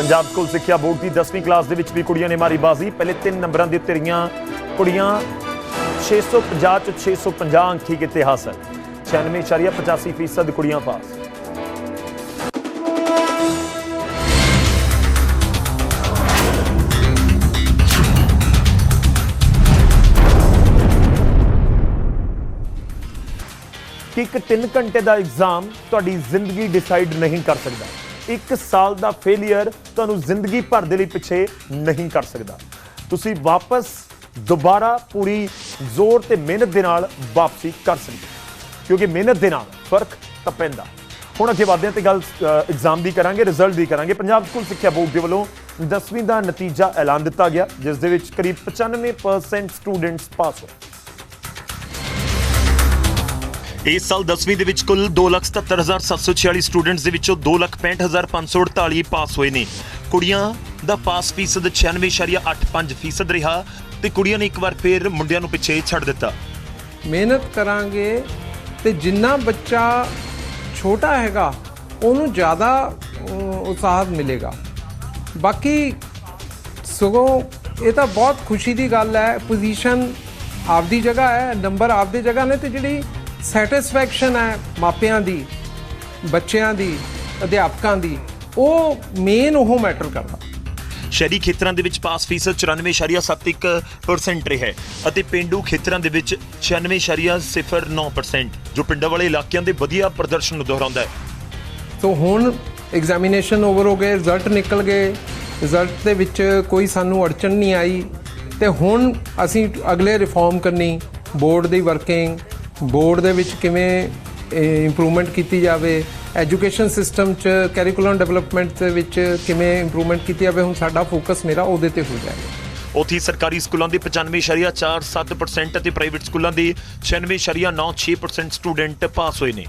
Punjab school ਸਿੱਖਿਆ board ਦੀ 10ਵੀਂ ਕਲਾਸ ਦੇ ਵਿੱਚ ਵੀ ਕੁੜੀਆਂ ਨੇ ਮਾਰੀ ਬਾਜ਼ੀ। ਪਹਿਲੇ 3 ਨੰਬਰਾਂ ਦੇ ਉੱਤੇ ਰਹੀਆਂ ਕੁੜੀਆਂ। 650 ਚ 650 ਅੰਕ ਹੀ। ਕੀਤੇ ਹਾਸਲ 96.85% ਕੁੜੀਆਂ ਪਾਸ। ਕਿ ਇੱਕ 3 ਘੰਟੇ ਦਾ ਐਗਜ਼ਾਮ ਤੁਹਾਡੀ ਜ਼ਿੰਦਗੀ ਡਿਸਾਈਡ ਨਹੀਂ ਕਰ ਸਕਦਾ। ਇੱਕ ਸਾਲ ਦਾ ਫੇਲਿਅਰ ਤੁਹਾਨੂੰ ਜ਼ਿੰਦਗੀ ਭਰ ਦੇ ਲਈ ਪਿੱਛੇ ਨਹੀਂ ਕਰ ਸਕਦਾ। ਤੁਸੀਂ ਵਾਪਸ ਦੁਬਾਰਾ ਪੂਰੀ ਜ਼ੋਰ ਤੇ ਮਿਹਨਤ ਦੇ ਨਾਲ ਵਾਪਸੀ ਕਰ ਸਕਦੇ ਕਿਉਂਕਿ ਮਿਹਨਤ ਦੇ ਨਾਲ ਫ਼ਰਕ ਤਾਂ ਪੈਂਦਾ। ਹੁਣ ਅੱਗੇ ਵਧਦੇ ਹਾਂ ਤੇ ਗੱਲ ਐਗਜ਼ਾਮ ਦੀ ਕਰਾਂਗੇ ਰਿਜ਼ਲਟ ਦੀ ਕਰਾਂਗੇ। ਪੰਜਾਬ ਸਕੂਲ ਸਿੱਖਿਆ ਬੋਰਡ ਦੇ ਵੱਲੋਂ 10ਵੀਂ ਦਾ ਨਤੀਜਾ ਐਲਾਨ ਦਿੱਤਾ ਗਿਆ, ਜਿਸ ਦੇ ਵਿੱਚ ਕਰੀਬ 95% ਸਟੂਡੈਂਟਸ ਪਾਸ ਹੋਏ। ਇਸ ਸਾਲ 10ਵੀਂ ਦੇ ਵਿੱਚ ਕੁੱਲ 277746 ਸਟੂਡੈਂਟਸ ਦੇ ਵਿੱਚੋਂ 265548 ਪਾਸ ਹੋਏ ਨੇ। ਕੁੜੀਆਂ ਦਾ ਪਾਸ ਫੀਸਦ 96.85% ਫੀਸਦ ਰਿਹਾ ਤੇ ਕੁੜੀਆਂ ਨੇ ਇੱਕ ਵਾਰ ਫੇਰ ਮੁੰਡਿਆਂ ਨੂੰ ਪਿੱਛੇ ਛੱਡ ਦਿੱਤਾ। ਮਿਹਨਤ ਕਰਾਂਗੇ ਤੇ ਜਿੰਨਾ ਬੱਚਾ ਛੋਟਾ ਹੈਗਾ ਉਹਨੂੰ ਜ਼ਿਆਦਾ ਅਮ, ਉਤਸ਼ਾਹ ਮਿਲੇਗਾ। ਬਾਕੀ ਸਗੋਂ ਇਹ ਤਾਂ ਬਹੁਤ ਖੁਸ਼ੀ ਦੀ ਗੱਲ ਹੈ ਪੋਜੀਸ਼ਨ ਆਪਦੀ ਜਗ੍ਹਾ ਹੈ ਨੰਬਰ ਆਪਦੀ ਜਗ੍ਹਾ ਨੇ ਤੇ ਜਿਹੜੀ ਸੈਟੀਸਫੈਕਸ਼ਨ ਹੈ ਮਾਪਿਆਂ ਦੀ ਬੱਚਿਆਂ ਦੀ ਅਧਿਆਪਕਾਂ ਦੀ। ਉਹ ਮੇਨ ਉਹ ਮੈਟਰ ਕਰਦਾ। ਸ਼ਹਿਰੀ ਖੇਤਰਾਂ ਦੇ ਵਿੱਚ ਪਾਸ ਫੀਸਦ 94.71% ਰਿਹਾ ਅਤੇ ਪਿੰਡੂ ਖੇਤਰਾਂ ਦੇ ਵਿੱਚ 96.09% ਜੋ ਪਿੰਡਾਂ ਵਾਲੇ ਇਲਾਕਿਆਂ ਦੇ ਵਧੀਆ ਪ੍ਰਦਰਸ਼ਨ ਨੂੰ ਦੁਹਰਾਉਂਦਾ ਹੈ। ਸੋ ਹੁਣ ਐਗਜ਼ਾਮੀਨੇਸ਼ਨ ਓਵਰ ਹੋ ਗਏ ਰਿਜ਼ਲਟ ਨਿਕਲ ਗਏ। ਰਿਜ਼ਲਟ ਦੇ ਵਿੱਚ ਕੋਈ ਸਾਨੂੰ ਅੜਚਣ ਨਹੀਂ ਆਈ। ਤੇ ਹੁਣ ਅਸੀਂ ਅਗਲੇ ਰਿਫਾਰਮ ਕਰਨੀ ਬੋਰਡ ਦੀ ਵਰਕਿੰਗ ਬੋਰਡ ਦੇ ਵਿੱਚ ਕਿਵੇਂ ਇੰਪਰੂਵਮੈਂਟ ਕੀਤੀ ਜਾਵੇ ਐਜੂਕੇਸ਼ਨ ਸਿਸਟਮ ਚ ਕੈਰੀਕੂਲਮ ਡਿਵੈਲਪਮੈਂਟ ਦੇ ਵਿੱਚ ਕਿਵੇਂ ਇੰਪਰੂਵਮੈਂਟ ਕੀਤੀ ਜਾਵੇ ਹੁਣ ਸਾਡਾ ਫੋਕਸ ਮੇਰਾ ਉਹਦੇ ਤੇ ਹੋ ਜਾਏਗਾ। ਉੱਥੇ ਸਰਕਾਰੀ ਸਕੂਲਾਂ ਦੇ 95.47% ਅਤੇ ਪ੍ਰਾਈਵੇਟ ਸਕੂਲਾਂ ਦੇ 96.96% ਸਟੂਡੈਂਟ ਪਾਸ ਹੋਏ ਨੇ।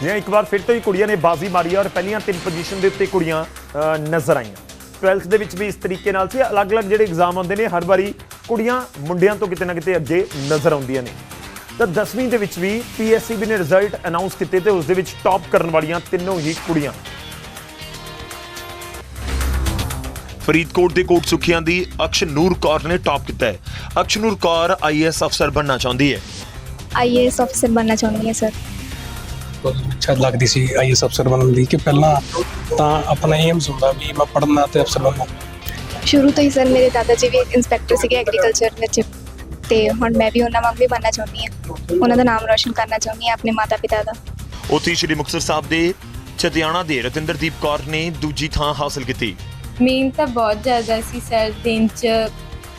ਜਿਵੇਂ ਇੱਕ ਵਾਰ ਫਿਰ ਤੋਂ ਹੀ ਕੁੜੀਆਂ ਨੇ ਬਾਜ਼ੀ ਮਾਰੀ ਔਰ ਪਹਿਲੀਆਂ ਤਿੰਨ ਪੋਜੀਸ਼ਨ ਦੇ ਉੱਤੇ ਕੁੜੀਆਂ ਨਜ਼ਰ ਆਈਆਂ। 12th ਦੇ ਵਿੱਚ ਵੀ ਇਸ ਤਰੀਕੇ ਨਾਲ ਸੀ। ਅਲੱਗ-ਅਲੱਗ ਜਿਹੜੇ ਐਗਜ਼ਾਮ ਆਉਂਦੇ ਨੇ ਹਰ ਵਾਰੀ ਕੁੜੀਆਂ ਮੁੰਡਿਆਂ ਤੋਂ ਕਿਤੇ ਨਾ ਕਿਤੇ ਅੱਗੇ ਨਜ਼ਰ ਆਉਂਦੀਆਂ ਨੇ। ਤਾਂ 10ਵੀਂ ਦੇ ਵਿੱਚ ਵੀ ਪੀਐਸਸੀਬੀ ਨੇ ਰਿਜ਼ਲਟ ਅਨਾਉਂਸ ਕੀਤੇ ਤੇ ਉਸ ਦੇ ਵਿੱਚ ਟੌਪ ਕਰਨ ਵਾਲੀਆਂ ਤਿੰਨੋਂ ਹੀ ਕੁੜੀਆਂ। ਫਰੀਦਕੋਟ ਦੇ ਕੋਟ ਸੁਖੀਆਂ ਦੀ ਅਕਸ਼ਨੂਰ ਕੌਰ ਨੇ ਟੌਪ ਕੀਤਾ ਹੈ। ਅਕਸ਼ਨੂਰ ਕੌਰ ਆਈਐਸ ਅਫਸਰ ਬਣਨਾ ਚਾਹੁੰਦੀ ਹੈ। ਆਈਏਐਸ ਅਫਸਰ ਬਣਨਾ ਚਾਹੁੰਦੀ ਹਾਂ ਸਰ ਇੱਛਾ ਲੱਗਦੀ ਸੀ ਆਈਐਸ ਅਫਸਰ ਬਣਨ ਦੀ ਕਿ ਪਹਿਲਾਂ ਤਾਂ ਆਪਣਾ ਏਮ ਹੁੰਦਾ ਵੀ ਮੈਂ ਪੜ੍ਹਨਾ ਤੇ ਅਫਸਰ ਬਣਨਾ। ਸ਼ੁਰੂ ਤੋਂ ਹੀ ਸਰ ਮੇਰੇ ਦਾਦਾ ਜੀ ਵੀ ਇੰਸਪੈਕਟਰ ਸੀਗੇ ਐਗਰੀਕਲਚਰ ਵਿੱਚ ਤੇ ਹੁਣ ਮੈਂ ਵੀ ਉਹਨਾਂ ਵਾਂਗ ਵੀ ਬਣਨਾ ਚਾਹੁੰਦੀ ਹਾਂ। ਉਹਨਾਂ ਦਾ ਨਾਮ ਰੋਸ਼ਨ ਕਰਨਾ ਚਾਹੁੰਦੀ ਹਾਂ ਆਪਣੇ ਮਾਤਾ ਪਿਤਾ ਦਾ ਉੱਥੇ ਸ਼੍ਰੀ ਮੁਕਤਸਰ ਸਾਹਿਬ ਦੇ ਚਤਿਆਣਾ ਦੇ ਰਤਿੰਦਰਦੀਪ ਕੌਰ ਨੇ ਦੂਜੀ ਥਾਂ ਹਾਸਲ ਕੀਤੀ। ਮਿਹਨਤ ਤਾਂ ਬਹੁਤ ਜ਼ਿਆਦਾ ਸੀ ਸਰ ਦਿਨ ਚ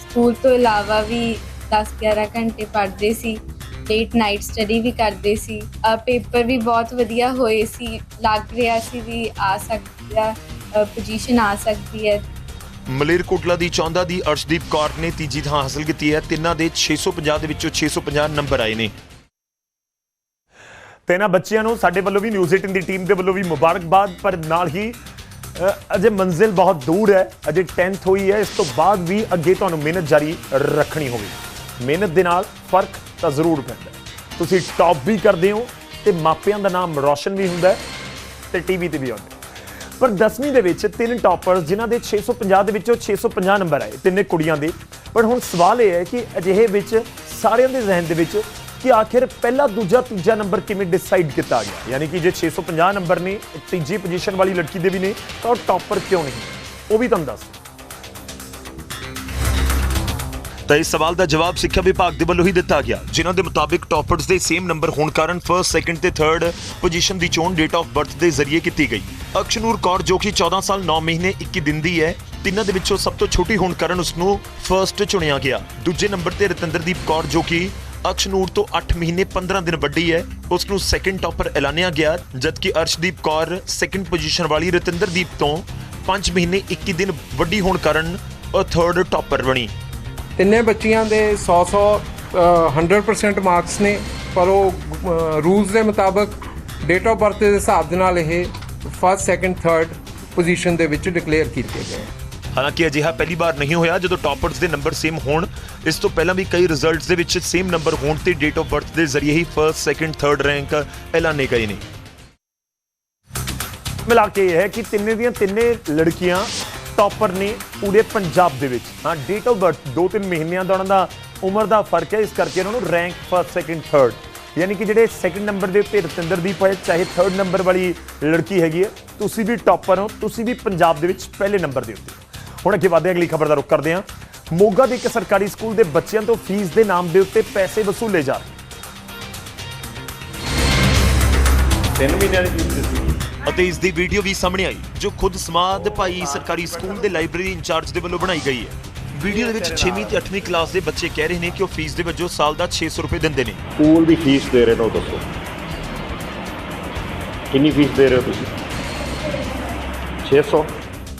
ਸਕੂਲ ਤੋਂ ਇਲਾਵਾ ਵੀ 10-11 ਘੰਟੇ ਪੜ੍ਹਦੇ ਸੀ। ਲੇਟ ਨਾਈਟ ਸਟੱਡੀ ਵੀ ਕਰਦੇ ਸੀ। ਆ ਪੇਪਰ ਵੀ ਬਹੁਤ ਵਧੀਆ ਹੋਏ ਸੀ। ਲੱਗ ਰਿਹਾ ਸੀ ਵੀ ਆ ਸਕਦੀ ਆ ਪੋਜੀਸ਼ਨ ਆ ਸਕਦੀ ਹੈ। ਮਲੇਰਕੋਟਲਾ ਦੀ ਚੌਂਦਾ ਦੀ ਅਰਸ਼ਦੀਪ ਕੌਰ ਨੇ ਤੀਜੀ ਥਾਂ ਹਾਸਲ ਕੀਤੀ ਹੈ। ਤਿੰਨਾਂ ਦੇ 650 ਦੇ ਵਿੱਚੋਂ 650 ਨੰਬਰ ਆਏ ਨੇ। ਤੇ ਇਹਨਾਂ ਬੱਚਿਆਂ ਨੂੰ ਸਾਡੇ ਵੱਲੋਂ ਵੀ ਨਿਊਜ਼ 18 ਦੀ ਟੀਮ ਦੇ ਵੱਲੋਂ ਵੀ ਮੁਬਾਰਕਬਾਦ। ਪਰ ਨਾਲ ਹੀ ਅਜੇ ਮੰਜ਼ਿਲ ਬਹੁਤ ਦੂਰ ਹੈ। ਅਜੇ 10th ਹੋਈ ਹੈ। ਇਸ ਤੋਂ ਬਾਅਦ ਵੀ ਅੱਗੇ ਤੁਹਾਨੂੰ ਮਿਹਨਤ ਜਾਰੀ ਰੱਖਣੀ ਹੋਵੇ ਮਿਹਨਤ ਦੇ ਨਾਲ ਫ਼ਰਕ ਤਾਂ ਜ਼ਰੂਰ ਪੈਂਦਾ ਤੁਸੀਂ ਟੌਪ ਵੀ ਕਰਦੇ ਹੋ ਤੇ ਮਾਪਿਆਂ ਦਾ ਨਾਮ ਰੌਸ਼ਨ ਵੀ ਹੁੰਦਾ ਹੈ ਤੇ ਟੀਵੀ ਤੇ ਵੀ ਆਉਂਦਾ ਪਰ 10ਵੀਂ ਦੇ ਵਿੱਚ ਤਿੰਨ ਟਾਪਰਸ ਜਿਨ੍ਹਾਂ ਦੇ 650 ਦੇ ਵਿੱਚੋਂ 650 ਨੰਬਰ ਆਏ, ਤਿੰਨੇ ਕੁੜੀਆਂ ਦੇ। ਪਰ ਹੁਣ ਸਵਾਲ ਇਹ ਹੈ ਕਿ ਅਜਿਹੇ ਵਿੱਚ ਸਾਰਿਆਂ ਦੇ ਜ਼ਿਹਨ ਦੇ ਵਿੱਚ ਕਿ ਆਖਿਰ ਪਹਿਲਾ, ਦੂਜਾ, ਤੀਜਾ ਨੰਬਰ ਕਿਵੇਂ ਡਿਸਾਈਡ ਕੀਤਾ ਗਿਆ? ਯਾਨੀ ਕਿ ਜੇ 650 ਨੰਬਰ ਨੇ, ਤੀਜੀ ਪੋਜੀਸ਼ਨ ਵਾਲੀ ਲੜਕੀ ਦੇ ਵੀ ਨੇ, ਤਾਂ ਉਹ ਟਾਪਰ ਕਿਉਂ ਨਹੀਂ? ਉਹ ਵੀ ਤੁਹਾਨੂੰ ਦੱਸ ਤਾਂ ਇਸ ਸਵਾਲ ਦਾ ਜਵਾਬ ਸਿੱਖਿਆ ਵਿਭਾਗ ਦੇ ਵੱਲੋਂ ਹੀ ਦਿੱਤਾ ਗਿਆ, ਜਿਨ੍ਹਾਂ ਦੇ ਮੁਤਾਬਿਕ ਟੌਪਰਸ ਦੇ ਸੇਮ ਨੰਬਰ ਹੋਣ ਕਾਰਨ ਫਰਸਟ ਸੈਕੰਡ ਤੇ ਥਰਡ ਪੋਜੀਸ਼ਨ ਦੀ ਚੋਣ ਡੇਟ ਆਫ ਬਰਥ ਦੇ ਜ਼ਰੀਏ ਕੀਤੀ ਗਈ। ਅਕਸ਼ਨੂਰ ਕੌਰ ਜੋ ਕਿ 14 ਸਾਲ 9 ਮਹੀਨੇ 21 ਦਿਨ ਦੀ ਹੈ, ਤਿੰਨਾਂ ਦੇ ਵਿੱਚੋਂ ਸਭ ਤੋਂ ਛੋਟੀ ਹੋਣ ਕਾਰਨ ਉਸ ਨੂੰ ਫਰਸਟ ਚੁਣਿਆ ਗਿਆ। ਦੂਜੇ ਨੰਬਰ ਤੇ ਰਤਿੰਦਰਦੀਪ ਕੌਰ ਜੋ ਕਿ ਅਕਸ਼ਨੂਰ ਤੋਂ 8 ਮਹੀਨੇ 15 ਦਿਨ ਵੱਡੀ ਹੈ ਉਸ ਨੂੰ ਸੈਕੰਡ ਟੌਪਰ ਐਲਾਨਿਆ ਗਿਆ, ਜਦਕਿ ਅਰਸ਼ਦੀਪ ਕੌਰ ਸੈਕੰਡ ਪੋਜੀਸ਼ਨ ਵਾਲੀ ਰਤਿੰਦਰਦੀਪ ਤੋਂ 5 ਮਹੀਨੇ 21 ਦਿਨ ਵੱਡੀ ਹੋਣ ਕਾਰਨ ਉਹ ਥਰਡ ਟੌਪਰ ਬਣੀ। ਤਿੰਨੇ ਬੱਚੀਆਂ ਦੇ 100 100 100% ਮਾਰਕਸ ਨੇ ਪਰ ਉਹ ਰੂਲਸ ਦੇ ਮੁਤਾਬਕ ਡੇਟ ਆਫ ਬਰਥ ਦੇ ਹਿਸਾਬ ਦੇ ਨਾਲ ਇਹ ਫਸਟ ਸੈਕੰਡ ਥਰਡ ਪੋਜੀਸ਼ਨ ਦੇ ਵਿੱਚ ਡਿਕਲੇਅਰ ਕੀਤੇ ਗਏ। ਹਾਲਾਂਕਿ ਅਜਿਹਾ ਪਹਿਲੀ ਵਾਰ ਨਹੀਂ ਹੋਇਆ ਜਦੋਂ ਟੌਪਰਸ ਦੇ ਨੰਬਰ ਸੇਮ ਹੋਣ ਇਸ ਤੋਂ ਪਹਿਲਾਂ ਵੀ ਕਈ ਰਿਜ਼ਲਟਸ ਦੇ ਵਿੱਚ ਸੇਮ ਨੰਬਰ ਹੋਣ ਤੇ ਡੇਟ ਆਫ ਬਰਥ ਦੇ ਜ਼ਰੀਏ ਹੀ ਫਰਸਟ ਸੈਕੰਡ ਥਰਡ ਰੈਂਕ ਐਲਾਨੇ ਗਏ ਨੇ। ਮਿਲਾ ਕੇ ਇਹ ਹੈ ਕਿ ਤਿੰਨੇ ਦੀਆਂ ਤਿੰਨੇ ਲੜਕੀਆਂ ਟੌਪਰ ਨੇ ਪੂਰੇ ਪੰਜਾਬ ਦੇ ਵਿੱਚ। ਹਾਂ ਡੇਟ ਆਫ ਬਰਥ ਦੋ ਤਿੰਨ ਮਹੀਨਿਆਂ ਦਾ ਉਹਨਾਂ ਦਾ ਉਮਰ ਦਾ ਫ਼ਰਕ ਹੈ, ਇਸ ਕਰਕੇ ਉਹਨਾਂ ਨੂੰ ਰੈਂਕ ਫਸਟ ਸੈਕਿੰਡ ਥਰਡ ਯਾਨੀ ਕਿ ਜਿਹੜੇ ਸੈਕਿੰਡ ਨੰਬਰ ਦੇ ਉੱਤੇ ਰਤਿੰਦਰਦੀਪ ਹੈ, ਚਾਹੇ ਥਰਡ ਨੰਬਰ ਵਾਲੀ ਲੜਕੀ ਹੈਗੀ ਹੈ, ਤੁਸੀਂ ਵੀ ਟੌਪਰ ਹੋ, ਤੁਸੀਂ ਵੀ ਪੰਜਾਬ ਦੇ ਵਿੱਚ ਪਹਿਲੇ ਨੰਬਰ ਦੇ ਉੱਤੇ। ਹੁਣ ਅੱਗੇ ਵਧਦੇ ਅਗਲੀ ਖਬਰ ਦਾ ਰੁਖ ਕਰਦੇ ਹਾਂ। ਮੋਗਾ ਦੇ ਇੱਕ ਸਰਕਾਰੀ ਸਕੂਲ ਦੇ ਬੱਚਿਆਂ ਤੋਂ ਫੀਸ ਦੇ ਨਾਮ ਦੇ ਉੱਤੇ ਪੈਸੇ ਵਸੂਲੇ ਜਾ ਰਹੇ। ਤਿੰਨ ਮਹੀਨਿਆਂ ਦੀ ਫੀਸ ਦਿੱਤੀ। ਅਤੇ ਇਸ ਦੀ ਵੀਡੀਓ ਵੀ ਸਾਹਮਣੇ ਆਈ ਜੋ ਖੁਦ ਸਮਾਦ ਭਾਈ ਸਰਕਾਰੀ ਸਕੂਲ ਦੇ ਲਾਇਬ੍ਰੇਰੀ ਇੰਚਾਰਜ ਦੇ ਵੱਲੋਂ ਬਣਾਈ ਗਈ ਹੈ। ਵੀਡੀਓ ਦੇ ਵਿੱਚ 6ਵੀਂ ਤੇ 8ਵੀਂ ਕਲਾਸ ਦੇ ਬੱਚੇ ਕਹਿ ਰਹੇ ਨੇ ਕਿ ਉਹ ਫੀਸ ਦੇ ਵਜੋਂ ਸਾਲ ਦਾ 600 ਰੁਪਏ ਦਿੰਦੇ ਨੇ। ਸਕੂਲ ਦੀ ਫੀਸ ਦੇ ਰਹੇ ਨੇ ਉਹ ਦੱਸੋ। ਕਿੰਨੀ ਫੀਸ ਦੇ ਰਹੇ ਹੋ ਤੁਸੀਂ? 600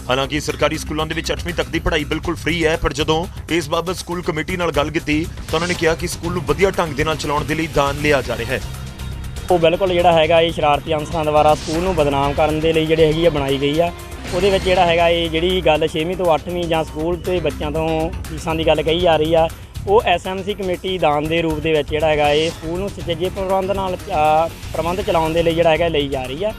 ਹਾਲਾਂਕਿ ਸਰਕਾਰੀ ਸਕੂਲਾਂ ਦੇ ਵਿੱਚ 8ਵੀਂ ਤੱਕ ਦੀ ਪੜ੍ਹਾਈ ਬਿਲਕੁਲ ਫ੍ਰੀ ਹੈ ਪਰ ਜਦੋਂ ਇਸ ਬਾਬਤ ਸਕੂਲ ਕਮੇਟੀ ਨਾਲ ਗੱਲ ਕੀਤੀ ਤਾਂ ਉਹਨਾਂ ਨੇ ਕਿਹਾ ਕਿ ਸਕੂਲ ਨੂੰ ਵਧੀਆ ਢੰਗ ਦੇ ਨਾਲ ਚਲਾਉਣ ਦੇ ਲਈ ਦਾਨ ਲਿਆ ਜਾ ਰਿਹਾ ਹੈ। ਉਹ ਬਿਲਕੁਲ ਜਿਹੜਾ ਹੈਗਾ ਇਹ ਸ਼ਰਾਰਤੀ ਅਨਸਰਾਂ ਦੁਆਰਾ ਸਕੂਲ ਨੂੰ ਬਦਨਾਮ ਕਰਨ ਦੇ ਲਈ ਜਿਹੜੀ ਹੈਗੀ ਆ ਬਣਾਈ ਗਈ ਆ। ਉਹਦੇ ਵਿੱਚ ਜਿਹੜਾ ਹੈਗਾ ਇਹ ਜਿਹੜੀ ਗੱਲ 6ਵੀਂ ਤੋਂ 8ਵੀਂ ਜਾਂ ਸਕੂਲ ਤੇ ਬੱਚਿਆਂ ਤੋਂ ਫੀਸਾਂ ਦੀ ਗੱਲ ਕਹੀ ਜਾ ਰਹੀ ਆ, ਉਹ ਐਸਐਮਸੀ ਕਮੇਟੀ ਦਾਨ ਦੇ ਰੂਪ ਦੇ ਵਿੱਚ ਜਿਹੜਾ ਹੈਗਾ ਇਹ ਸਕੂਲ ਨੂੰ ਸੁਚੱਜੇ ਪ੍ਰਬੰਧ ਨਾਲ ਪ੍ਰਬੰਧ ਚਲਾਉਣ ਦੇ ਲਈ ਜਿਹੜਾ ਹੈਗਾ ਲਈ ਜਾ ਰਹੀ ਆ।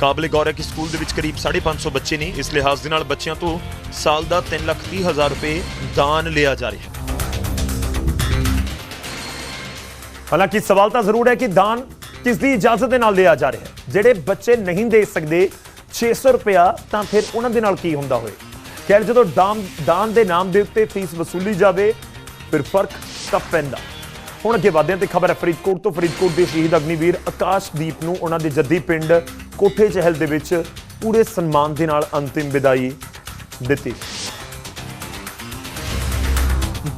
ਕਾਬਲੇ ਗੌਰ ਹੈ ਕਿ ਸਕੂਲ ਦੇ ਵਿੱਚ ਕਰੀਬ 550 ਬੱਚੇ ਨੇ। ਇਸ ਲਿਹਾਜ਼ ਦੇ ਨਾਲ ਬੱਚਿਆਂ ਤੋਂ ਸਾਲ ਦਾ 330000 ਰੁਪਏ ਦਾਨ ਲਿਆ ਜਾ ਰਿਹਾ ਹੈ। ਹਾਲਾਂਕਿ ਸਵਾਲ ਤਾਂ ਜ਼ਰੂਰ ਹੈ ਕਿ ਦਾਨ ਕਿਸ ਦੀ ਇਜਾਜ਼ਤ ਦੇ ਨਾਲ ਲਿਆ ਜਾ ਰਿਹਾ ਹੈ। ਜਿਹੜੇ ਬੱਚੇ ਨਹੀਂ ਦੇ ਸਕਦੇ 600 ਰੁਪਇਆ, ਤਾਂ ਫਿਰ ਉਹਨਾਂ ਦੇ ਨਾਲ ਕੀ ਹੁੰਦਾ ਹੋਏ? ਖੈਰ, ਜਦੋਂ ਦਾਨ ਦਾਨ ਦੇ ਨਾਮ ਦੇ ਉੱਤੇ ਫੀਸ ਵਸੂਲੀ ਜਾਵੇ, ਫਿਰ ਫ਼ਰਕ ਤਾਂ ਪੈਂਦਾ। ਹੁਣ ਅੱਗੇ ਵਧਦੇ ਹਾਂ ਤੇ ਖਬਰ ਹੈ, ਫਰੀਦਕੋਟ ਤੋਂ ਫਰੀਦਕੋਟ ਦੇ ਸ਼ਹੀਦ ਅਗਨੀਵੀਰ ਆਕਾਸ਼ਦੀਪ ਨੂੰ ਉਹਨਾਂ ਦੇ ਜੱਦੀ ਪਿੰਡ ਕੋਠੇ ਚਹਿਲ ਦੇ ਵਿੱਚ ਪੂਰੇ ਸਨਮਾਨ ਦੇ ਨਾਲ ਅੰਤਿਮ ਵਿਦਾਈ ਦਿੱਤੀ।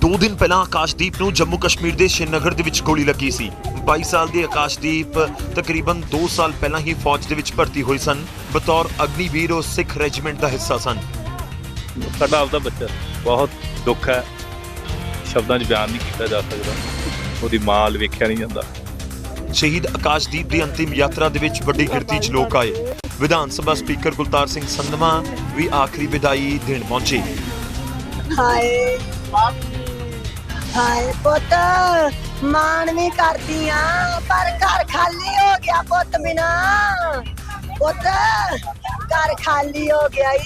ਦੋ ਦਿਨ ਪਹਿਲਾਂ ਆਕਾਸ਼ਦੀਪ ਨੂੰ ਜੰਮੂ ਕਸ਼ਮੀਰ ਦੇ ਸ਼੍ਰੀਨਗਰ ਦੇ ਵਿੱਚ ਗੋਲੀ ਲੱਗੀ ਸੀ। 22 ਸਾਲ ਦੇ ਆਕਾਸ਼ਦੀਪ ਤਕਰੀਬਨ 2 ਸਾਲ ਪਹਿਲਾਂ ਹੀ ਫੌਜ ਦੇ ਵਿੱਚ ਭਰਤੀ ਹੋਏ ਸਨ। ਬਤੌਰ ਅਗਨੀਵੀਰ ਉਹ ਸਿੱਖ ਰੈਜੀਮੈਂਟ ਦਾ ਹਿੱਸਾ ਸਨ। ਸਾਡਾ ਆਪਦਾ ਬੱਚਾ। ਬਹੁਤ ਦੁੱਖ ਹੈ। ਸ਼ਬਦਾਂ 'ਚ ਬਿਆਨ ਨਹੀਂ ਕੀਤਾ ਜਾ ਸਕਦਾ। ਉਹਦੀ ਮਾਂ ਵੱਲ ਵੇਖਿਆ ਨਹੀਂ ਜਾਂਦਾ। ਸ਼ਹੀਦ ਆਕਾਸ਼ਦੀਪ ਦੀ ਅੰਤਿਮ ਯਾਤਰਾ ਦੇ ਵਿੱਚ ਵੱਡੀ ਗਿਣਤੀ 'ਚ ਲੋਕ ਆਏ। ਵਿਧਾਨ ਸਭਾ ਸਪੀਕਰ ਗੁਲਤਾਰ ਸਿੰਘ ਸੰਧਵਾ ਵੀ ਆਖਰੀ ਵਿਦਾਈ ਦੇਣ ਪਹੁੰਚੇ। ਹਾਏ। ਹਾਏ ਪੁੱਤ, ਮਾਣ ਵੀ ਕਰਦੀ ਆ ਪਰ ਘਰ ਖਾਲੀ ਹੋ ਗਿਆ ਪੁੱਤ ਬਿਨਾ। ਪੁੱਤ, ਘਰ ਖਾਲੀ ਹੋ ਗਿਆ ਈ।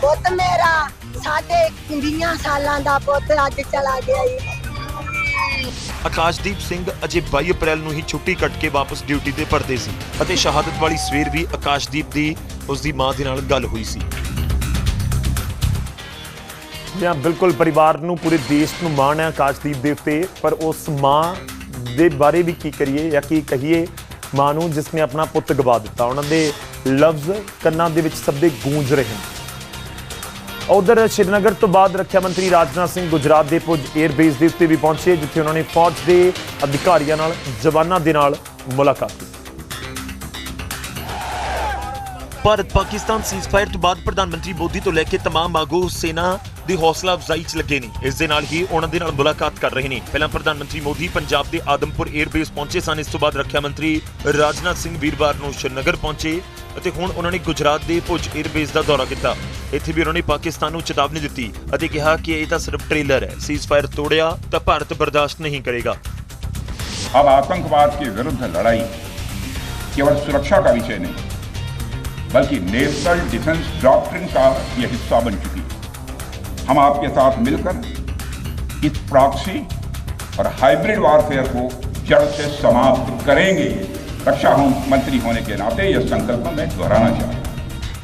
ਪੁੱਤ ਮੇਰਾ ਸਾਡੇ 20 ਸਾਲਾਂ ਦਾ ਪੁੱਤ ਅੱਜ ਚਲਾ ਗਿਆ ਈ। ਆਕਾਸ਼ਦੀਪ ਸਿੰਘ ਅਜੇ 22 ਅਪ੍ਰੈਲ ਨੂੰ ਹੀ ਛੁੱਟੀ ਕੱਟ ਕੇ ਵਾਪਸ ਡਿਊਟੀ ਤੇ ਪਰਤੇ ਸੀ ਅਤੇ ਸ਼ਹਾਦਤ ਵਾਲੀ ਸਵੇਰ ਵੀ ਆਕਾਸ਼ਦੀਪ ਦੀ ਉਸ ਦੀ ਮਾਂ ਦੇ ਨਾਲ ਗੱਲ ਹੋਈ ਸੀ। ਜਾਂ ਬਿਲਕੁਲ ਪਰਿਵਾਰ ਨੂੰ, ਪੂਰੇ ਦੇਸ਼ ਨੂੰ ਮਾਣ ਹੈ ਆਕਾਸ਼ਦੀਪ ਦੇ ਉੱਤੇ। ਪਰ ਉਸ ਮਾਂ ਦੇ ਬਾਰੇ ਵੀ ਕੀ ਕਰੀਏ ਜਾਂ ਕੀ ਕਹੀਏ? ਮਾਂ ਨੂੰ ਜਿਸ ਨੇ ਆਪਣਾ ਪੁੱਤ ਗਵਾ ਦਿੱਤਾ। ਉਹਨਾਂ ਦੇ ਲਫ਼ਜ਼ ਕੰਨਾਂ ਦੇ ਵਿੱਚ ਸਭ ਦੇ ਗੂੰਜ ਰਹੇ ਨੇ। ਉਧਰ ਸ਼੍ਰੀਨਗਰ ਤੋਂ ਬਾਅਦ ਰੱਖਿਆ ਮੰਤਰੀ ਰਾਜਨਾਥ ਸਿੰਘ ਗੁਜਰਾਤ ਦੇ ਪੁੱਜ 에ਅਰ ਬੇਸ ਦੇ ਉੱਤੇ ਵੀ ਪਹੁੰਚੇ, ਜਿੱਥੇ ਉਹਨਾਂ ਨੇ ਫੌਜ ਦੇ ਅਧਿਕਾਰੀਆਂ ਨਾਲ, ਜਵਾਨਾਂ ਦੇ ਨਾਲ ਮੁਲਾਕਾਤ ਕੀਤੀ। ਭਾਰਤ ਪਾਕਿਸਤਾਨ ਸੀਜ਼ਫਾਇਰ ਤੋਂ ਬਾਅਦ ਪ੍ਰਧਾਨ ਮੰਤਰੀ ਮੋਦੀ ਤੋਂ ਲੈ ਕੇ तमाम ਆਗੂ ਸੈਨਾ ਦੀ ਹੌਸਲਾ ਅਫਜ਼ਾਈ 'ਚ ਲੱਗੇ ਨੇ। ਇਸ ਦੇ ਨਾਲ ਹੀ ਉਹਨਾਂ ਦੇ ਨਾਲ ਮੁਲਾਕਾਤ ਕਰ ਰਹੇ ਨੇ। ਪਹਿਲਾਂ ਪ੍ਰਧਾਨ ਮੰਤਰੀ ਮੋਦੀ ਪੰਜਾਬ ਦੇ ਆਦਮਪੁਰ 에ਅਰਬੇਸ ਪਹੁੰਚੇ ਸਨ। ਇਸ ਤੋਂ ਬਾਅਦ ਰੱਖਿਆ ਮੰਤਰੀ ਰਾਜਨਾਥ ਸਿੰਘ ਵੀਰਵਾਰ ਨੂੰ ਸ਼੍ਰੀਨਗਰ ਪਹੁੰਚੇ ਅਤੇ ਹੁਣ ਉਹਨਾਂ ਨੇ ਗੁਜਰਾਤ ਦੇ ਭੁਜ 에ਅਰਬੇਸ ਦਾ ਦੌਰਾ ਕੀਤਾ। ਇੱਥੇ ਵੀ ਉਹਨਾਂ ਨੇ ਪਾਕਿਸਤਾਨ ਨੂੰ ਚੇਤਾਵਨੀ ਦਿੱਤੀ ਅਤੇ ਕਿਹਾ ਕਿ ਇਹ ਤਾਂ ਸਿਰਫ ਟ੍ਰੇਲਰ ਹੈ। ਸੀਜ਼ ਫਾਇਰ ਤੋੜਿਆ ਤਾਂ ਭਾਰਤ ਬਰਦਾਸ਼ਤ ਨਹੀਂ ਕਰੇਗਾ। अब आतंकवाद के विरुद्ध लड़ाई केवल सुरक्षा का विषय नहीं बल्कि नेशनल डिफेंस डॉक्ट्रिन का यह हिस्सा बन चुकी है। हम आपके साथ मिलकर इस प्रॉक्सी और हाइब्रिड वारफेयर को जड़ से समाप्त करेंगे। रक्षा मंत्री होने के नाते यह संकल्प मैं दोहराना चाहता हूँ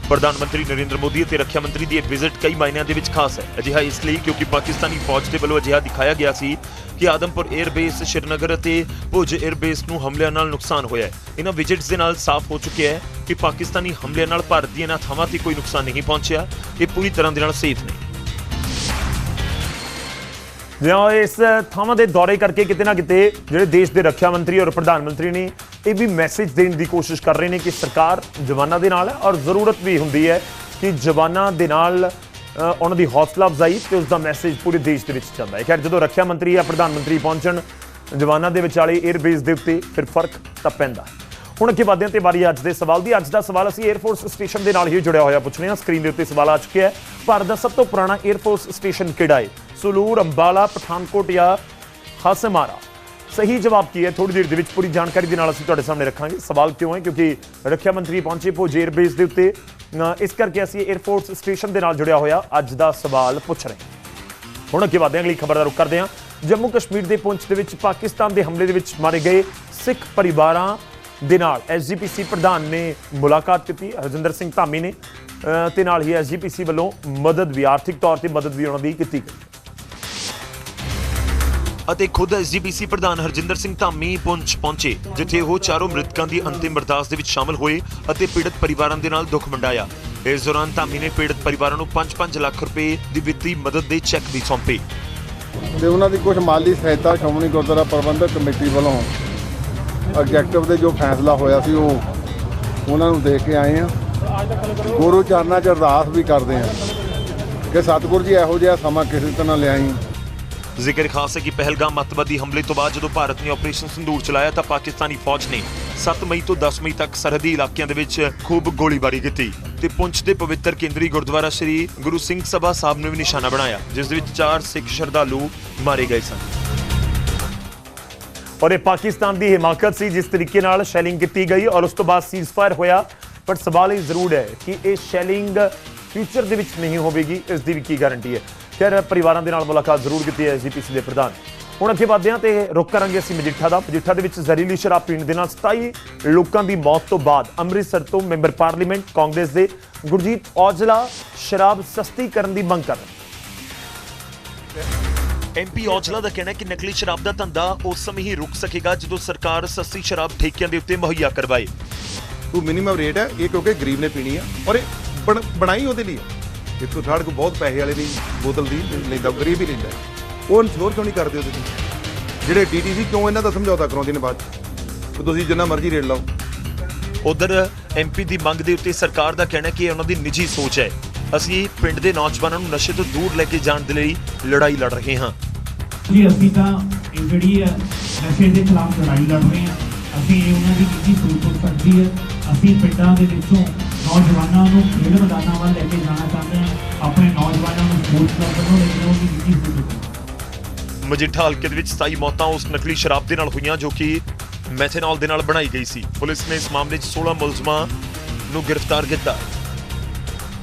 ਪ੍ਰਧਾਨ ਮੰਤਰੀ ਨਰਿੰਦਰ ਮੋਦੀ ਅਤੇ ਰੱਖਿਆ ਮੰਤਰੀ ਦੀ ਇਹ ਵਿਜ਼ਿਟ ਕਈ ਮਾਇਨਿਆਂ ਦੇ ਵਿੱਚ ਖਾਸ ਹੈ। ਅਜਿਹਾ ਇਸ ਲਈ ਕਿਉਂਕਿ ਪਾਕਿਸਤਾਨੀ ਫੌਜ ਦੇ ਵੱਲੋਂ ਅਜਿਹਾ ਦਿਖਾਇਆ ਗਿਆ ਸੀ ਕਿ ਆਦਮਪੁਰ 에ਅਰਬੇਸ ਸ਼੍ਰੀਨਗਰ ਅਤੇ ਭੁਜ 에ਅਰਬੇਸ ਨੂੰ ਹਮਲਿਆਂ ਨਾਲ ਨੁਕਸਾਨ ਹੋਇਆ ਹੈ। ਇਹਨਾਂ ਵਿਜ਼ਿਟਸ ਦੇ ਨਾਲ ਸਾਫ਼ ਹੋ ਚੁੱਕਿਆ ਹੈ ਕਿ ਪਾਕਿਸਤਾਨੀ ਹਮਲਿਆਂ ਨਾਲ ਭਾਰਤ ਦੀਆਂ ਇਹਨਾਂ ਥਾਵਾਂ ਤੇ ਕੋਈ ਨੁਕਸਾਨ ਨਹੀਂ ਪਹੁੰਚਿਆ। ਇਹ ਪੂਰੀ ਤਰ੍ਹਾਂ ਦੇ ਨਾਲ ਸੇਫ ਨੇ ਜਿਉਂ ਇਸ ਥਾਵਾਂ ਦੇ ਦੌਰੇ ਕਰਕੇ ਕਿਤੇ ਨਾ ਕਿਤੇ ਜਿਹੜੇ ਦੇਸ਼ ਦੇ ਰੱਖਿਆ ਮੰਤਰੀ ਔਰ ਪ੍ਰਧਾਨ ਮੰਤਰੀ ਨੇ ਇਹ ਵੀ ਮੈਸੇਜ ਦੇਣ ਦੀ ਕੋਸ਼ਿਸ਼ ਕਰ ਰਹੇ ਨੇ ਕਿ ਸਰਕਾਰ ਜਵਾਨਾਂ ਦੇ ਨਾਲ ਹੈ ਔਰ ਜ਼ਰੂਰਤ ਵੀ ਹੁੰਦੀ ਹੈ ਕਿ ਜਵਾਨਾਂ ਦੇ ਨਾਲ ਉਹਨਾਂ ਦੀ ਹੌਸਲਾ ਅਫਜ਼ਾਈ ਤੇ ਉਸ ਦਾ ਮੈਸੇਜ ਪੂਰੇ ਦੇਸ਼ ਦੇ ਵਿੱਚ ਜਾਂਦਾ ਹੈ। ਖੈਰ, ਜਦੋਂ ਰੱਖਿਆ ਮੰਤਰੀ ਜਾਂ ਪ੍ਰਧਾਨ ਮੰਤਰੀ ਪਹੁੰਚਣ, ਜਵਾਨਾਂ ਦੇ ਵਿਚਾਲੇ 에ਅਰਬੇਸ ਦੇ ਉੱਤੇ ਫਿਰ ਫ਼ਰਕ ਤਾਂ ਪੈਂਦਾ ਹੁਣ ਅੱਗੇ ਵਧਦੇ ਹਾਂ ਤੇ ਵਾਰੀ ਅੱਜ ਦੇ ਸਵਾਲ ਦੀ, ਅੱਜ ਦਾ ਸਵਾਲ ਅਸੀਂ 에ਅਰਫੋਰਸ ਸਟੇਸ਼ਨ ਦੇ ਨਾਲ ਹੀ ਜੁੜਿਆ ਹੋਇਆ ਪੁੱਛ ਰਹੇ ਹਾਂ। ਸਕਰੀਨ ਦੇ ਉੱਤੇ ਸਵਾਲ ਆ ਚੁੱਕਿਆ ਹੈ। ਭਾਰਤ ਦਾ ਸਭ ਤੋਂ ਪੁਰਾਣਾ 에ਅਰਫੋਰਸ ਸਟੇਸ਼ਨ ਕਿਹੜਾ ਹੈ? ਸੁਲੂਰ, ਅੰਬਾਲਾ, ਪਠਾਨਕੋਟ ਜਾਂ ਹਸਮਾਰਾ? ਸਹੀ ਜਵਾਬ ਕੀ ਹੈ? ਥੋੜੀ ਦੇਰ ਦੇ ਵਿੱਚ ਪੂਰੀ ਜਾਣਕਾਰੀ ਦੇ ਨਾਲ ਅਸੀਂ ਤੁਹਾਡੇ ਸਾਹਮਣੇ ਰੱਖਾਂਗੇ। ਸਵਾਲ ਕਿਉਂ ਹੈ? ਕਿਉਂਕਿ ਰੱਖਿਆ ਮੰਤਰੀ ਪਹੁੰਚੇ ਪੋਜ 에ਅਰਬੇਸ ਦੇ ਉੱਤੇ। ਇਸ ਕਰਕੇ ਅਸੀਂ 에ਅਰਫੋਰਸ ਸਟੇਸ਼ਨ ਦੇ ਨਾਲ ਜੁੜਿਆ ਹੋਇਆ। ਅੱਜ ਦਾ ਸਵਾਲ ਪੁੱਛ ਰਹੇ ਹਾਂ। ਹੁਣ ਅੱਗੇ ਵਧਦੇ ਹਾਂ। ਅਗਲੀ ਖਬਰ ਦਾ ਰੁਖ ਕਰਦੇ ਹਾਂ। ਜੰਮੂ ਕਸ਼ਮੀਰ ਦੇ ਪੁੰਛ ਦੇ ਵਿੱਚ ਪਾਕਿਸਤਾਨ ਦੇ ਹਮਲੇ ਦੇ ਵਿੱਚ ਮਾਰੇ ਗਏ ਸਿੱਖ ਪਰਿਵਾਰਾਂ ਦੇ ਨਾਲ। ਐਸਜੀਪੀਸੀ ਪ੍ਰਧਾਨ ਨੇ ਮੁਲਾਕਾਤ ਕੀਤੀ। ਹਰਜਿੰਦਰ ਸਿੰਘ ਧਾਮੀ ਨੇ। ਅ, ਤੇ ਨਾਲ ਹੀ ਐਸਜੀਪੀਸੀ ਵੱਲੋਂ ਮਦਦ ਵੀ ਆਰਥਿਕ ਤੌਰ ਤੇ ਮਦਦ ਵੀ ਉਹਨਾਂ ਦੀ ਕੀਤੀ ਗਈ। ਅਤੇ ਖੁਦ ਐਸਜੀਪੀਸੀ ਪ੍ਰਧਾਨ ਹਰਜਿੰਦਰ ਸਿੰਘ ਧਾਮੀ ਪੁੰਛ ਪਹੁੰਚੇ, ਜਿੱਥੇ ਉਹ ਚਾਰੋਂ ਮ੍ਰਿਤਕਾਂ ਦੀ ਅੰਤਿਮ ਅਰਦਾਸ ਦੇ ਵਿੱਚ ਸ਼ਾਮਲ ਹੋਏ ਅਤੇ ਪੀੜਤ ਪਰਿਵਾਰਾਂ ਦੇ ਨਾਲ ਦੁੱਖ ਵੰਡਾਇਆ। ਇਸ ਦੌਰਾਨ ਧਾਮੀ ਨੇ ਪੀੜਤ ਪਰਿਵਾਰਾਂ ਨੂੰ 5-5 ਲੱਖ ਰੁਪਏ ਦੀ ਵਿੱਤੀ ਮਦਦ ਦੇ ਚੈੱਕ ਵੀ ਸੌਂਪੇ। ਤੇ ਉਹਨਾਂ ਦੀ ਕੁਝ ਮਾਲੀ ਸਹਾਇਤਾ ਸ਼੍ਰੋਮਣੀ ਗੁਰਦੁਆਰਾ ਪ੍ਰਬੰਧਕ ਕਮੇਟੀ ਵੱਲੋਂ ਐਗਜੈਕਟਿਵ ਦੇ ਜੋ ਫੈਸਲਾ ਹੋਇਆ ਸੀ, ਉਹ ਉਹਨਾਂ ਨੂੰ ਦੇ ਕੇ ਆਏ ਆ ਗੁਰੂ ਚਰਨਾਂ 'ਚ ਅਰਦਾਸ ਵੀ ਕਰਦੇ ਆ ਕਿ ਸਤਿਗੁਰ ਜੀ ਇਹੋ ਜਿਹਾ ਸਮਾਂ ਕਿਸੇ ਤਰ੍ਹਾਂ ਲਿਆਈ। ਜ਼ਿਕਰ ਖਾਸ ਹੈ ਕਿ ਪਹਿਲਗਾਮ ਅੱਤਵਾਦੀ ਹਮਲੇ ਤੋਂ ਬਾਅਦ ਜਦੋਂ ਭਾਰਤ ਨੇ ਆਪਰੇਸ਼ਨ ਸੰਦੂਰ ਚਲਾਇਆ ਤਾਂ ਪਾਕਿਸਤਾਨੀ ਫੌਜ ਨੇ 7 ਮਈ ਤੋਂ 10 ਮਈ ਤੱਕ ਸਰਹੱਦੀ ਇਲਾਕਿਆਂ ਦੇ ਵਿੱਚ ਖੂਬ ਗੋਲੀਬਾਰੀ ਕੀਤੀ ਤੇ ਪੁੰਛ ਦੇ ਪਵਿੱਤਰ ਕੇਂਦਰੀ ਗੁਰਦੁਆਰਾ ਸ੍ਰੀ ਗੁਰੂ ਸਿੰਘ ਸਭਾ ਸਾਹਿਬ ਨੂੰ ਵੀ ਨਿਸ਼ਾਨਾ ਬਣਾਇਆ, ਜਿਸ ਦੇ ਵਿੱਚ ਚਾਰ ਸਿੱਖ ਸ਼ਰਧਾਲੂ ਮਾਰੇ ਗਏ ਸਨ। ਔਰ ਇਹ ਪਾਕਿਸਤਾਨ ਦੀ ਹਿਮਾਕਤ ਸੀ, ਜਿਸ ਤਰੀਕੇ ਨਾਲ ਸ਼ੈਲਿੰਗ ਕੀਤੀ ਗਈ ਔਰ ਉਸ ਤੋਂ ਬਾਅਦ ਸੀਜ਼ਫਾਇਰ ਹੋਇਆ। ਪਰ ਸਵਾਲ ਇਹ ਜ਼ਰੂਰ ਹੈ ਕਿ ਇਹ ਸ਼ੈਲਿੰਗ ਫਿਊਚਰ ਦੇ ਵਿੱਚ ਨਹੀਂ ਹੋਵੇਗੀ, ਇਸ ਦੀ ਵੀ ਕੀ ਗਾਰੰਟੀ ਹੈ? ਖੈਰ ਪਰਿਵਾਰਾਂ ਦੇ ਨਾਲ ਮੁਲਾਕਾਤ ਜ਼ਰੂਰ ਕੀਤੀ ਹੈ ਐਸਜੀਪੀਸੀ ਦੇ ਪ੍ਰਧਾਨ। ਹੁਣ ਅੱਗੇ ਵਧਦੇ ਹਾਂ ਤੇ ਰੁਕ ਕਰਾਂਗੇ ਅਸੀਂ ਮਜੀਠਾ ਦਾ। ਮਜੀਠਾ ਦੇ ਵਿੱਚ ਜ਼ਹਿਰੀਲੀ ਸ਼ਰਾਬ ਪੀਣ ਦੇ ਨਾਲ 27 ਲੋਕਾਂ ਦੀ ਮੌਤ ਤੋਂ ਬਾਅਦ ਅੰਮ੍ਰਿਤਸਰ ਤੋਂ ਮੈਂਬਰ ਪਾਰਲੀਮੈਂਟ ਕਾਂਗਰਸ ਦੇ ਗੁਰਜੀਤ ਔਜਲਾ ਸ਼ਰਾਬ ਸਸਤੀ ਕਰਨ ਦੀ ਮੰਗ ਕਰ ਰਹੇ ਐਮਪੀ ਔਜਲਾ ਦਾ ਕਹਿਣਾ ਹੈ ਕਿ ਨਕਲੀ ਸ਼ਰਾਬ ਦਾ ਧੰਦਾ ਉਸ ਸਮੇਂ ਹੀ ਰੁਕ ਸਕੇਗਾ ਜਦੋਂ ਸਰਕਾਰ ਸਸਤੀ ਸ਼ਰਾਬ ਠੇਕਿਆਂ ਦੇ ਉੱਤੇ ਮੁਹੱਈਆ ਕਰਵਾਏ। ਉਹ ਮਿਨੀਮਮ ਰੇਟ ਹੈ ਇਹ ਕਿਉਂਕਿ ਗਰੀਬ ਨੇ ਪੀਣੀ ਆ ਔਰ ਇਹ ਬਣ- ਬਣਾਈ ਉਹਦੇ ਲਈ ਹੈ ਦੇਖੋ ਸਾਡੇ ਕੋਲ ਬਹੁਤ ਪੈਸੇ ਵਾਲੇ ਨਹੀਂ ਬੋਤਲ ਦੀ ਲੈਂਦਾ ਗਰੀਬ ਹੀ ਲੈਂਦਾ। ਉਹ ਇਨਸ਼ੋਰ ਕਿਉਂ ਨਹੀਂ ਕਰਦੇ ਹੋ ਤੁਸੀਂ? ਜਿਹੜੇ ਡੀਟੀਸੀ ਕਿਉਂ ਇਹਨਾਂ ਦਾ ਸਮਝੌਤਾ ਕਰਾਉਂਦੇ ਨੇ ਬਾਅਦ? ਵੀ ਤੁਸੀਂ ਜਿੰਨਾ ਮਰਜ਼ੀ ਰੇਟ ਲਾਓ। ਉਧਰ ਐਮਪੀ ਦੀ ਮੰਗ ਦੇ ਉੱਤੇ ਸਰਕਾਰ ਦਾ ਕਹਿਣਾ ਕਿ ਇਹ ਉਹਨਾਂ ਦੀ ਨਿੱਜੀ ਸੋਚ ਹੈ। ਅਸੀਂ ਪਿੰਡ ਦੇ ਨੌਜਵਾਨਾਂ ਨੂੰ ਨਸ਼ੇ ਤੋਂ ਦੂਰ ਲੈ ਕੇ ਜਾਣ ਦੇ ਲਈ ਲੜਾਈ ਲੜ ਰਹੇ ਹਾਂ। ਜੀ ਅਸੀਂ ਤਾਂ ਜਿਹੜੀ ਹੈ ਨਸ਼ੇ ਦੇ ਖਿਲਾਫ ਲੜਾਈ ਲੜ ਰਹੇ ਹਾਂ। ਅਸੀਂ ਇਹ ਉਹਨਾਂ ਦੀ ਨਿੱਜੀ ਸੋਚ ਹੋ ਸਕਦੀ ਹੈ। ਅਸੀਂ ਪਿੰਡਾਂ ਦੇ ਵਿੱਚੋਂ ਨੌਜਵਾਨਾਂ ਨੂੰ ਖੇਡ ਮੈਦਾਨਾਂ ਵੱਲ ਲੈ ਕੇ ਜਾਣਾ ਚਾਹੁੰਦੇ ਹਾਂ ਆਪਣੇ ਨੌਜਵਾਨਾਂ ਨੂੰ ਸਪੋਰਟਸ ਕਲੱਬ ਵੱਲੋਂ ਲੇਕਿਨ ਉਹਦੀ ਨਿੱਜੀ ਸੋਚ ਮਜੀਠਾ ਹਲਕੇ ਦੇ ਵਿੱਚ 27 ਮੌਤਾਂ ਉਸ ਨਕਲੀ ਸ਼ਰਾਬ ਦੇ ਨਾਲ ਹੋਈਆਂ ਜੋ ਕਿ ਮੈਥੇਨੋਲ ਦੇ ਨਾਲ ਬਣਾਈ ਗਈ ਸੀ। ਪੁਲਿਸ ਨੇ ਇਸ ਮਾਮਲੇ 'ਚ 16 ਮੁਲਜ਼ਮਾਂ ਨੂੰ ਗ੍ਰਿਫਤਾਰ ਕੀਤਾ।